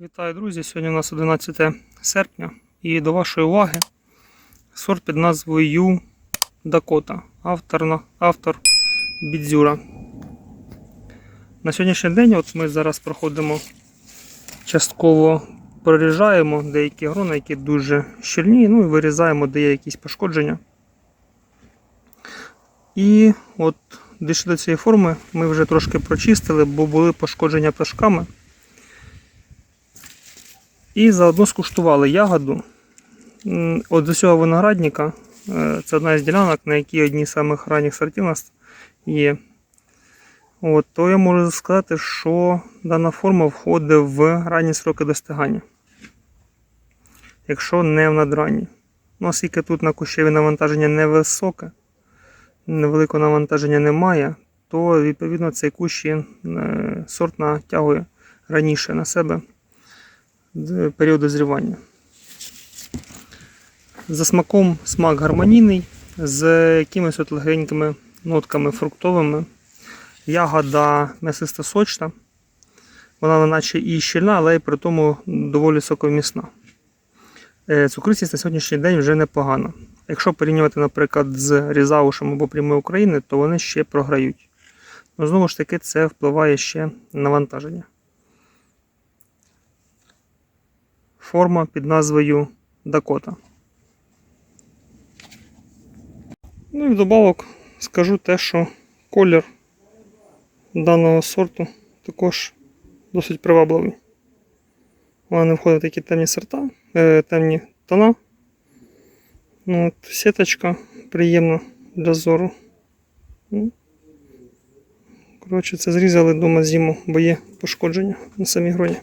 Вітаю, друзі! Сьогодні у нас 11 серпня і до вашої уваги сорт під назвою Дакота. Автор, автор Бідзюра. На сьогоднішній день от ми зараз проходимо частково проріжаємо деякі грони, які дуже щільні, ну і вирізаємо, де є якісь пошкодження. І от дійшли до цієї форми ми вже трошки прочистили, бо були пошкодження пташками. І заодно скуштували ягоду. От з усього виноградника. е, Це одна із ділянок, на якій одні з самих ранніх сортів у нас є. От, то я можу сказати, що дана форма входить в ранні сроки достигання. Якщо не в надранні. Ну, оскільки тут на кущеві навантаження невисоке, невеликого навантаження немає, то відповідно цей кущ е, сорт натягує раніше на себе д- період дозрівання. За смаком смак гармонійний, з якимись от легенькими нотками фруктовими. Ягода м'ясиста сочна. Вона наче і щільна, але й при тому доволі соковмісна. Е, Цукристість на сьогоднішній день вже непогана. Якщо порівнювати, наприклад, з Різаушем або прямою України, то вони ще програють. Ну, знову ж таки, це впливає ще на навантаження. Форма під назвою Дакота. Ну і вдобавок скажу те, що колір даного сорту також досить привабливий. Вона не входить в такі темні сорта, е, темні тона. Ну, от, сіточка приємна для зору. Ну, Коротше, це зрізали вдома зиму, бо є пошкодження на самій гроні.